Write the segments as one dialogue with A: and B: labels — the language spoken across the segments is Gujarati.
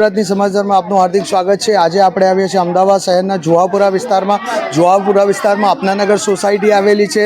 A: ગુજરાતની સમાચારમાં આપનું હાર્દિક સ્વાગત છે. આજે આપણે આવીએ છીએ અમદાવાદ શહેરના જુહાપુરા વિસ્તારમાં. જુહાપુરા વિસ્તારમાં આપનાનગર સોસાયટી આવેલી છે.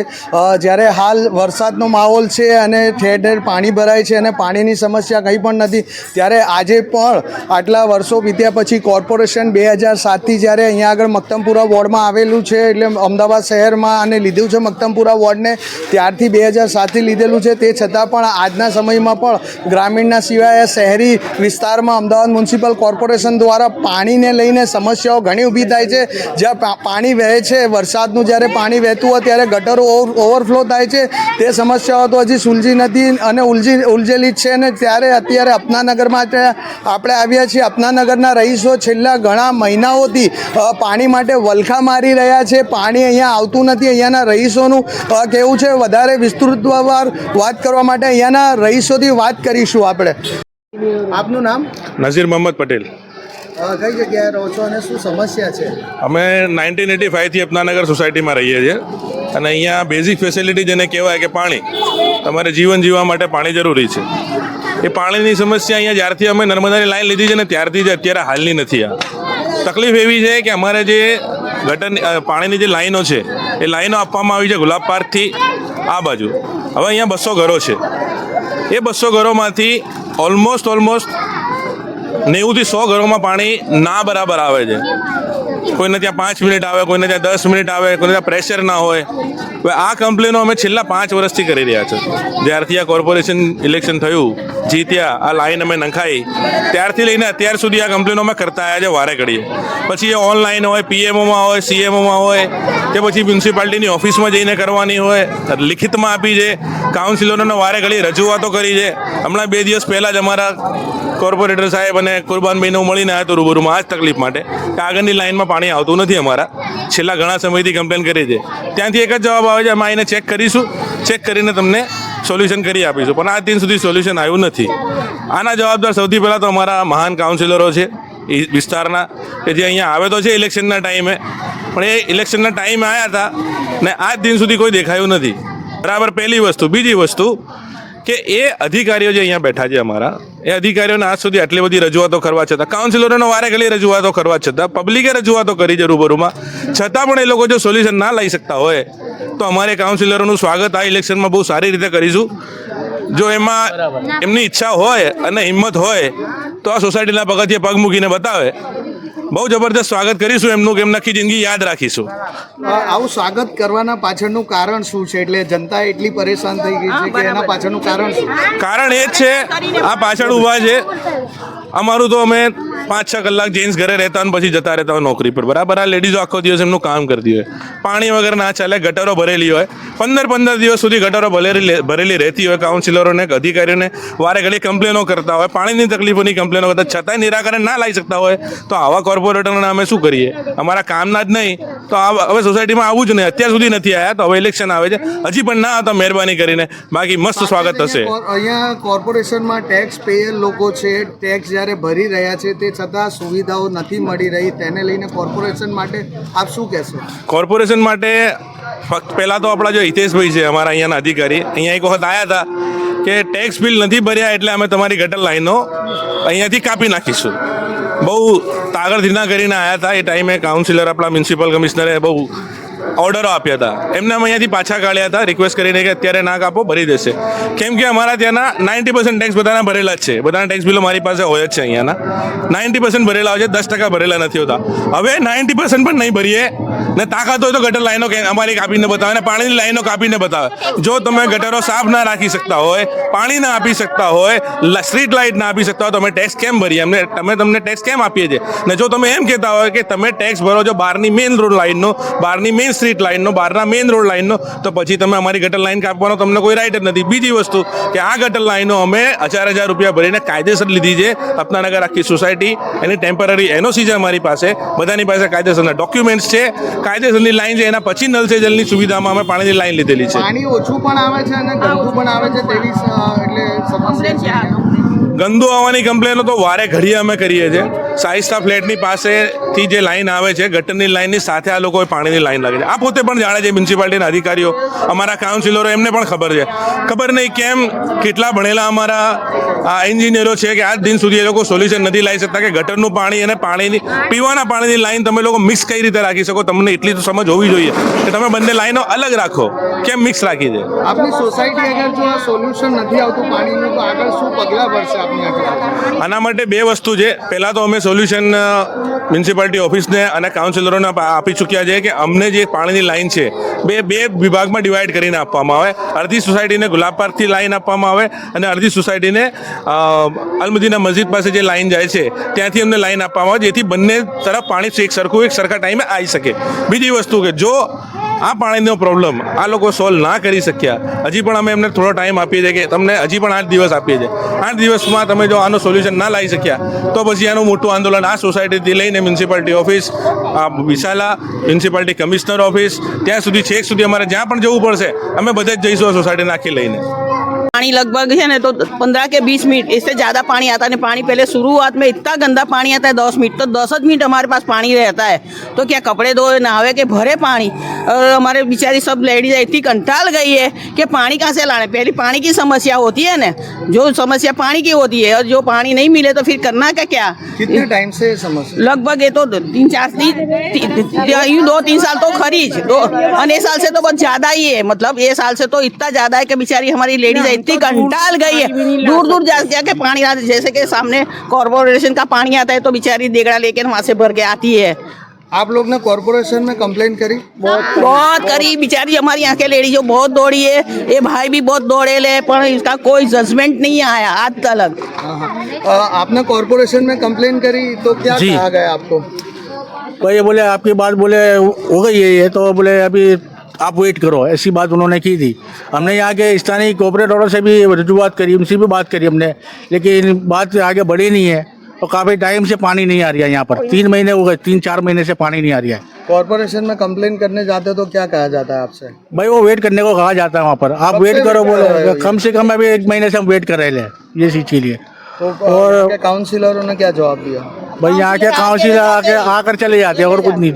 A: જ્યારે હાલ વરસાદનો માહોલ છે અને ઠેર ઠેર પાણી ભરાય છે અને પાણીની સમસ્યા કંઈ પણ નથી, ત્યારે આજે પણ આટલા વર્ષો વીત્યા પછી કોર્પોરેશન બે હજાર સાતથી જ્યારે અહીંયા આગળ મક્તમપુરા વોર્ડમાં આવેલું છે, એટલે અમદાવાદ શહેરમાં અને લીધું છે મક્તમપુરા વોર્ડને, ત્યારથી બે હજાર સાતથી લીધેલું છે. તે છતાં પણ આજના સમયમાં પણ ગ્રામીણના સિવાય શહેરી વિસ્તારમાં અમદાવાદ મ્યુનિસિપલ કોર્પોરેશન દ્વારા પાણીને લઈને સમસ્યાઓ ઘણી ઊભી થાય છે. જ્યાં પાણી વહે છે, વરસાદનું જ્યારે પાણી વહેતું હોય ત્યારે ગટરો ઓવર- ઓવરફ્લો થાય છે. તે સમસ્યાઓ તો હજી સુલજી નથી અને ઉલજી ઉલજેલી જ છે અને ત્યારે અત્યારે અપનાનગરમાં આપણે આવ્યા છીએ. અપનાનગરના રહીશો છેલ્લા ઘણા મહિનાઓથી પાણી માટે વલખા મારી રહ્યા છે. પાણી અહીંયા આવતું નથી. અહીંયાના રહીશોનું કેવું છે? વધારે વિસ્તૃતવાર વાત કરવા માટે અહીંયાના રહીશોથી વાત કરીશું આપણે. આપનું નામ?
B: નઝીર મોહમ્મદ પટેલ.
A: કઈ જગ્યાએ રહો છો અને શું સમસ્યા છે?
B: અમે નાઇન્ટીન એટી ફાઇવથી અપનાનગર સોસાયટીમાં રહીએ છીએ. અને અહીંયા બેઝિક ફેસિલિટી જેને કહેવાય કે પાણી તમારે જીવન જીવવા માટે પાણી જરૂરી છે. એ પાણીની સમસ્યા અહીંયા જ્યારથી અમે નર્મદાની લાઈન લીધી છે ને ત્યારથી જ અત્યારે હાલની નથી આ. તકલીફ એવી છે કે અમારે જે ગટરની પાણીની જે લાઈનો છે એ લાઈનો આપવામાં આવી છે ગુલાબ પાર્કથી આ બાજુ. હવે અહીંયા બસો ઘરો છે. એ બસો ઘરોમાંથી almost almost. નેવુંથી સો ઘરોમાં પાણી ના બરાબર આવે છે. કોઈને ત્યાં પાંચ મિનિટ આવે, કોઈને ત્યાં દસ મિનિટ આવે, કોઈને ત્યાં પ્રેશર ના હોય. હવે આ કમ્પ્લેનો અમે છેલ્લા પાંચ વર્ષથી કરી રહ્યા છે. જ્યારથી આ કોર્પોરેશન ઇલેક્શન થયું, જીત્યા, આ લાઈન અમે નખાઈ, ત્યારથી લઈને અત્યાર સુધી આ કમ્પ્લેનો અમે કરતા આવ્યા છે વારે ઘડીએ. પછી એ ઓનલાઈન હોય પીએમઓમાં હોય સીએમઓમાં હોય, કે પછી મ્યુનિસિપાલિટીની ઓફિસમાં જઈને કરવાની હોય, લિખિતમાં આપી છે. કાઉન્સિલરોને વારે ઘડી રજૂઆતો કરી છે. હમણાં બે દિવસ પહેલાં જ અમારા કોર્પોરેટર સાહેબ અને કુરબાનભાઈને હું મળીને આવ્યો તો રૂબરૂમાં આ જ તકલીફ માટે. કે આગળની લાઇનમાં પાણી આવતું નથી અમારા. છેલ્લા ઘણા સમયથી કમ્પ્લેન કરી છે. ત્યાંથી એક જ જવાબ આવે છે, અમે આવીને ચેક કરીશું. ચેક કરીને તમને સોલ્યુશન કરી આપીશું. પણ આજ દિન સુધી સોલ્યુશન આવ્યું નથી. આના જવાબદાર સૌથી પહેલાં તો અમારા મહાન કાઉન્સિલરો છે વિસ્તારના, કે જે અહીંયા આવે તો છે ઇલેક્શનના ટાઈમે. પણ એ ઇલેક્શનના ટાઈમે આવ્યા હતા ને આજ દિન સુધી કોઈ દેખાયું નથી. બરાબર પહેલી વસ્તુ. બીજી વસ્તુ કે એ અધિકારીઓ જે અહીંયા બેઠા છે અમારા એ અધિકારીઓને આજ સુધી આટલી બધી રજૂઆતો કરવા છતાં કાઉન્સિલરોને વારે ઘડી રજૂઆતો કરવા છતાં પબ્લિકે રજૂઆતો કરી છે રૂબરૂમાં. છતાં પણ એ લોકો જો સોલ્યુશન ના લઈ શકતા હોય તો અમારે કાઉન્સિલરોનું સ્વાગત આ ઇલેક્શનમાં બહુ સારી રીતે કરીશું. જો એમાં એમની ઈચ્છા હોય અને હિંમત હોય તો આ સોસાયટીના પગથિયે પગ મૂકીને બતાવે. બહુ જબરદસ્ત સ્વાગત કરીશું એમનું કે એમ નક્કી જિંદગી યાદ રાખીશું.
A: આવું સ્વાગત કરવાના પાછળનું કારણ શું છે? એટલે જનતા એટલી પરેશાન થઈ ગઈ છે કે એના પાછળનું કારણ શું?
B: કારણ એ જ છે આ પાછળ ઊભા છે. અમારું તો અમે પાંચ છ કલાક જેન્ટ્સ ઘરે રહેતા હોય ને પછી જતા રહેતા હોય નોકરી પર. બરાબર આ લેડીઝો આખો દિવસ એમનું કામ કરતી હોય. પાણી વગર ના ચાલે ગટરો ભરેલી હોય. પંદર પંદર દિવસ સુધી ગટરો ભરેલી ભરેલી રહેતી હોય કાઉન્સિલરોને અધિકારીઓને. વારે ઘડી કમ્પ્લેનો કરતા હોય. પાણીની તકલીફોની કમ્પ્લેનો કરતા છતાંય નિરાકરણ ના લાવી શકતા હોય. તો આવા કોર્પોરેટરના અમે શું કરીએ? અમારા કામના જ નહીં. તો હવે સોસાયટીમાં આવું જ નહીં. અત્યાર સુધી નથી આવ્યા તો હવે ઇલેક્શન આવે છે. હજી પણ ના આવતા મહેરબાની કરીને. બાકી મસ્ત સ્વાગત થશે
A: અહીંયા અહીંયા કોર્પોરેશનમાં ટેક્સ પેયર લોકો છે. ટેક્સ જ્યારે ભરી રહ્યા છે તે છતાં સુવિધાઓ નથી મળી રહી તેને લઈને કોર્પોરેશન માટે આપ શું કહેશો?
B: કોર્પોરેશન માટે ફક્ત પહેલાં તો આપણા જો હિતેશભાઈ છે, અમારા અહીંયાના અધિકારી, અહીંયા એક વખત આવ્યા હતા કે ટેક્સ બિલ નથી ભર્યા એટલે અમે તમારી ગટર લાઈનો અહીંયાથી કાપી નાખીશું. બહુ તાગડધીના કરીને આવ્યા હતા. એ ટાઈમે કાઉન્સિલર આપણા મ્યુનિસિપલ કમિશનરે બહુ ઓર્ડરો આપ્યા હતા. એમને અમે અહીંયાથી પાછા કાઢ્યા હતા. રિક્વેસ્ટ કરીને કે અત્યારે ના કાપો ભરી દેશે. કેમ કે અમારા ત્યાંના નાઇન્ટી પર્સન્ટ ટેક્સ બધાના ભરેલા જ છે. બધાના ટેક્સ બિલો મારી પાસે હોય જ છે અહીંયાના. નાઇન્ટી પર્સન્ટ ભરેલા હોય છે, દસ ટકા ભરેલા નથી હોતા. હવે નાઇન્ટી પર્સન્ટ પણ નહીં ભરીએ, ને તાકાત હોય તો ગટર લાઈનો અમારી કાપીને બતાવે ને પાણીની લાઈનો કાપીને બતાવે. જો તમે ગટરો સાફ ના રાખી શકતા હોય, પાણી ના આપી શકતા હોય સ્ટ્રીટ લાઇટ ના આપી શકતા હોય તમે ટેક્સ કેમ ભરીએ? અમને તમે તમને ટેક્સ કેમ આપીએ છીએ? ને જો તમે એમ કહેતા હોય કે તમે ટેક્સ ભરો છો બહારની મેઇન રોડ લાઇનનો બહારની મેઇન સ્ટ્રીટ લાઇનનો બહારના મેઇન રોડ લાઇનનો તો પછી તમે અમારી ગટર લાઇન કાપવાનો તમને કોઈ રાઇટ જ નથી. બીજી વસ્તુ કે આ ગટર લાઇનો અમે હજાર હજાર રૂપિયા ભરીને કાયદેસર લીધી છે અપનાનગર આખી સોસાયટી એની ટેમ્પરરી એનઓસી છે અમારી પાસે. બધાની પાસે કાયદેસરના ડોક્યુમેન્ટ્સ છે. કાયદેસરની લાઈન છે એના પછી નલ સે જલની સુવિધામાં અમે પાણીની લાઈન લીધેલી છે.
A: પાણી ઓછું પણ આવે છે અને ગંદુ પણ આવે છે તેવી એટલે સમસ્યા છે.
B: ગંદુ આવવાની કમ્પ્લેનો તો વારે ઘડીએ અમે કરીએ છીએ. સાઈસ્તા ફ્લેટની પાસેથી જે લાઈન આવે છે, ગટરની લાઈનની સાથે આ લોકોએ પાણીની લાઈન લાગે છે. આ પોતે પણ જાણે છે મ્યુનિસિપાલિટીના અધિકારીઓ. અમારા કાઉન્સિલરો એમને પણ ખબર છે. ખબર નહીં કેમ કેટલા ભણેલા અમારા આ એન્જિનિયરો છે કે આજ દિન સુધી એ લોકો સોલ્યુશન નથી લાવી શકતા કે ગટરનું પાણી અને પાણીની, પીવાના પાણીની લાઈન તમે લોકો મિક્સ કઈ રીતે રાખી શકો? તમને એટલી તો સમજ હોવી જોઈએ કે તમે બંને લાઈનો અલગ રાખો. કેમ મિક્સ રાખી દે
A: આપની સોસાયટી અગર જો આ સોલ્યુશન નથી આવતું પાણીનું, તો આગળ શું પગલાં ભરશે
B: આના માટે બે વસ્તુ છે. પહેલાં તો અમે સોલ્યુશન મ્યુનિસિપાલિટી ઓફિસને અને કાઉન્સિલરોને આપી ચૂક્યા છે કે અમને જે પાણીની લાઈન છે, બે બે વિભાગમાં ડિવાઈડ કરીને આપવામાં આવે. અડધી સોસાયટીને ગુલાબ પાર્કથી લાઈન આપવામાં આવે અને અડધી સોસાયટીને અલમદીના મસ્જિદ પાસે જે લાઈન જાય છે, ત્યાંથી અમને લાઈન આપવામાં આવે, જેથી બંને તરફ પાણી એક સરખું, એક સરખા ટાઈમે આવી શકે. બીજી વસ્તુ કે જો આ પાણીનો પ્રોબ્લેમ આ લોકો સોલ્વ ના કરી શક્યા. હજી પણ અમે એમને થોડો ટાઈમ આપીએ છીએ કે તમને હજી પણ આઠ દિવસ આપીએ છીએ. આઠ દિવસમાં તમે જો આનો સોલ્યુશન ના લાવી શક્યા, તો પછી આનું મોટું આંદોલન આ સોસાયટીથી લઈને મ્યુનિસિપાલિટી ઓફિસ આ વિશાલા મ્યુનિસિપાલિટી કમિશનર ઓફિસ ત્યાં સુધી છેક સુધી અમારે જ્યાં પણ જવું પડશે, અમે બધે જ જઈશું સોસાયટી નાખી લઈને.
C: पानी लगभग है ना तो पंद्रह के बीस मिनट इससे ज़्यादा पानी आता है पानी पहले शुरुआत में इतना गंदा पानी आता है दस मिनट तो दस मिनट हमारे पास पानी रहता है। तो क्या कपड़े धोए नहावे के भरे पानी? और हमारे बेचारी सब लेडीज़ इतनी कंटाल गई है कि पानी कहाँ से लाने? पहले पानी की समस्या होती है ना जो समस्या पानी की होती है और जो पानी नहीं मिले तो फिर करना का क्या?
A: कितने टाइम से समस्या?
C: लगभग ये तो तीन चार तीन यूँ दो तीन साल तो खरीज दो और ये साल से तो बहुत ज़्यादा ही है। मतलब ये साल से तो इतना ज़्यादा है कि बेचारी हमारी लेडीज़ इतनी कंटाल गई है। दूर दूर जा जाके पानी आते जैसे कि सामने कॉर्पोरेशन का पानी आता है तो बेचारी देगड़ा लेके वहाँ से भर के आती है।
A: आप लोग ने कॉरपोरेशन में कंप्लेंट करी?
C: बहुत करी। बेचारी हमारी यहाँ के लेडीज़ बहुत दौड़ी है। ये भाई भी बहुत दौड़े ले पर इसका कोई जजमेंट नहीं आया आज तक
A: हाँ हाँ। आपने कॉरपोरेशन में कंप्लेंट करी तो क्या कहा गया आपको?
D: तो ये बोले आपकी बात बोले हो गई है ये तो बोले अभी आप वेट करो ऐसी बात उन्होंने की थी। हमने यहाँ के स्थानीय कॉपरेटरों से भी रजूआत करी उनसे भी बात करी हमने लेकिन बात आगे बढ़ी नहीं है और काफ़ी टाइम से पानी नहीं आ रही है यहाँ पर। तीन महीने हो गए तीन चार महीने से पानी नहीं आ रहा है।
A: कॉरपोरेशन में कंप्लेंट करने जाते हो तो क्या कहा जाता है आपसे?
D: भाई वो वेट करने को कहा जाता है वहाँ पर। आप वेट करो बोले। कम से कम अभी एक महीने से हम वेट कर रहे हैं ये चीज़ के लिए।
A: तो
D: और-
A: और काउंसिलरों ने क्या जवाब दिया?
D: भाई यहाँ के काउंसिलर आके आकर चले जाते हैं और कुछ नहीं।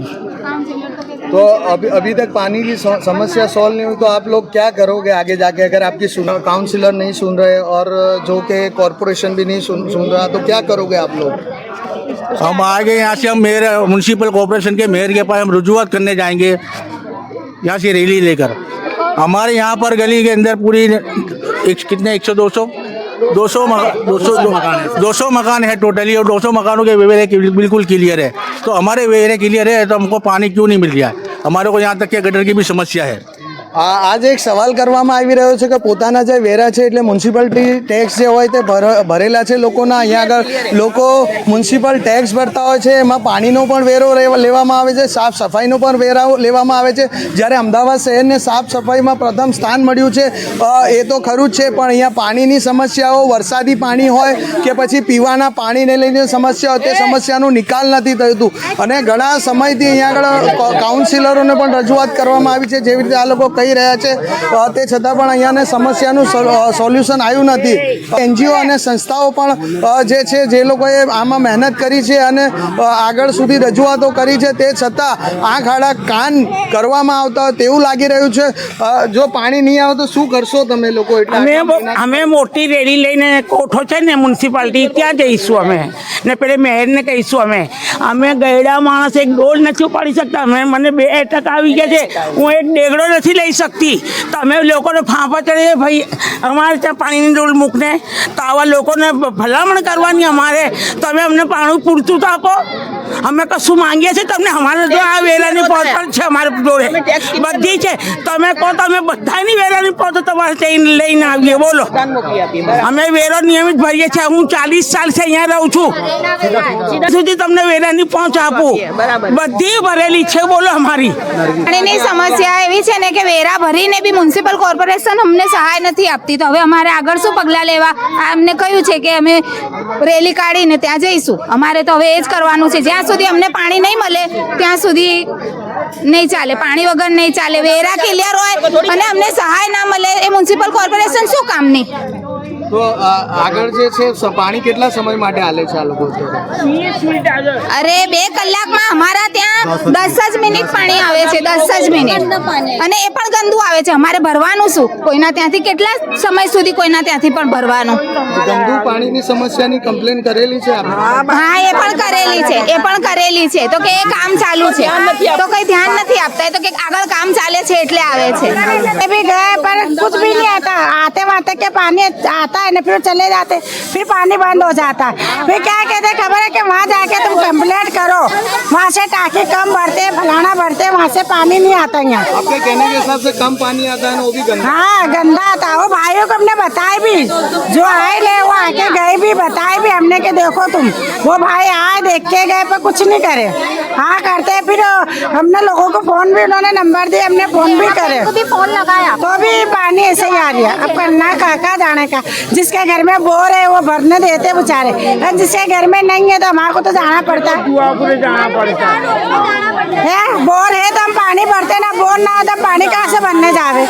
A: तो अभी अभी तक पानी की समस्या सॉल्व नहीं हुई तो आप लोग क्या करोगे आगे जाके? अगर आपकी सुन- काउंसिलर नहीं सुन रहे और जो कि कॉरपोरेशन भी नहीं सुन सुन रहा तो क्या करोगे आप लोग?
D: हम आगे यहाँ से, हम मेयर म्यूनसिपल कॉरपोरेशन के मेयर के पास हम रजूआत करने जाएँगे, यहाँ से रैली लेकर। हमारे यहाँ पर गली के अंदर पूरी एक, कितने, एक सौ, दो सौ? दो सौ दो सौ मकान है टोटली और दो सौ मकानों के वेरे बिल्कुल क्लियर है। तो हमारे वेरे क्लियर है तो हमको पानी क्यों नहीं मिल रहा? है हमारे को यहाँ तक के गटर की भी समस्या है।
A: આજે એક સવાલ કરવામાં આવી રહ્યો છે કે પોતાના જે વેરા છે એટલે મ્યુનિસિપાલિટી ટેક્સ જે હોય તે ભર- ભરેલા છે લોકોના? અહીંયા આગળ લોકો મ્યુનિસિપલ ટેક્સ ભરતા હોય છે, એમાં પાણીનો પણ વેરો લેવા- લેવામાં આવે છે, સાફ સફાઈનો પણ વેરા લેવામાં આવે છે. જ્યારે અમદાવાદ શહેરને સાફ સફાઈમાં પ્રથમ સ્થાન મળ્યું છે એ તો ખરું જ છે, પણ અહીંયા પાણીની સમસ્યાઓ, વરસાદી પાણી હોય કે પછી પીવાના પાણીને લઈને સમસ્યા હોય, તે સમસ્યાનો નિકાલ નથી થતું. અને ઘણા સમયથી અહીંયા આગળ કાઉન્સિલરોને પણ રજૂઆત કરવામાં આવી છે, જેવી રીતે આ લોકો કહી રહ્યા છે. તે છતાં પણ અહીંયાને સમસ્યાનું સોલ્યુશન આવ્યું નથી. એનજીઓ અને સંસ્થાઓ પણ જે છે જે લોકોએ આમાં મહેનત કરી છે અને આગળ સુધી રજૂઆતો કરી છે તે છતાં આંખ આડા કાન કરવામાં આવતા તેવું લાગી રહ્યું છે. જો પાણી નહીં આવે તો શું કરશો તમે લોકો? એટલે
E: અમે મોટી રેલી લઈને કોઠો છે ને મ્યુનિસિપાલિટી ત્યાં જઈશું અમે. ને પેલી મેયરને કહીશું અમે. અમે ગયડા માણસ એક ડોલ નથી ઉપાડી શકતા. અમે મને બે ટકા આવી ગયા છે. હું એક ડેગડો નથી લઈ શકતી. તમે લોકોને ફાંફા ચડીએ ભાઈ, અમારે ત્યાં પાણીની ડોલ મૂકને, તો આવા લોકોને ભલામણ કરવાની અમારે. તમે અમને પાણી પૂરતું તો આપો. અમે કશું માંગીએ છીએ તમને અમારે જો આ વેલાની પોર્ટલ છે અમારે જોડે. બધી છે. તમે કહો તમે બધાની વેલાની પહોંચ તમારે લઈને લઈને આવીએ. બોલો. અમે વેરો નિયમિત ભરીએ છીએ. હું ચાલીસ સાલથી અહીંયા રહું છું. ત્યાં સુધી તમને વેરાની પહોંચ આપું. બધી ભરેલી છે બોલો અમારી.
F: પાણીની સમસ્યા એવી છે ને કે વેરા ભરીને બી મ્યુનિસિપલ કોર્પોરેશન અમને સહાય નથી આપતી. તો હવે અમારે આગળ શું પગલાં લેવા? આ અમને કહ્યું છે કે અમે રેલી કાઢીને ત્યાં જઈશું. અમારે તો હવે એ જ કરવાનું છે. જ્યાં સુધી અમને પાણી નહીં મળે, ત્યાં સુધી નહીં ચાલે. પાણી વગર નહીં ચાલે. વેરા ક્લિયર હોય અને અમને સહાય ના મળે એ મ્યુનિસિપલ કોર્પોરેશન શું કામની?
A: તો આગળ જે છે પાણી કેટલા સમય માટે હાલે છે આ લોકો
F: અરે બે કલાકમાં અમારા ત્યાં દસ જ મિનિટ પાણી આવે છે દસ જ મિનિટ. અને એ પણ ગંદુ આવે છે અમારે ભરવાનું શું? કોઈના ત્યાંથી કેટલા સમય સુધી કોઈના ત્યાંથી પણ ભરવાનું?
A: ગંદુ પાણીની સમસ્યાની કમ્પ્લેન કરેલી છે
F: હા એ પણ કરેલી છે એ પણ કરેલી છે. તો કે એ કામ ચાલુ છે. તો કઈ ધ્યાન નથી આપતા તો કે આગળ કામ ચાલે છે એટલે આવે છે.
G: બી ગયા પર કુછ ભી નહીં આતા આતે વાતે કે પાણી આતા आता है ना फिर चले जाते फिर पानी बंद हो जाता है फिर क्या कहते खबर है कि वहाँ जाके तुम कंप्लेंट करो वहाँ से टाँकी कम भरते फलाना भरते वहाँ से पानी नहीं आता यहाँ
A: आपके कहने के हिसाब से कम पानी आता है ना वो भी गंदा
G: हाँ गंदा आता वो भाइयों को हमने बताया भी जो आए ले वो आके गए भी बताए भी हमने कि देखो तुम वो भाई आए देख के गए पर कुछ नहीं करे हाँ करते हैं। फिर हमने लोगों को फ़ोन भी उन्होंने नंबर दिए हमने फ़ोन भी करे।
F: भी फ़ोन लगाया?
G: तो भी पानी ऐसे ही आ रहा अब करना का का जाने का जिसके घर में बोर है वो भरने देते बेचारे। और जिसके घर में नहीं है तो हमारे को तो जाना पड़ता है।
E: जाना पड़ता है।
G: है? बोर है तो हम पानी भरते ना बोर ना हो तो पानी कहाँ से भरने जावे?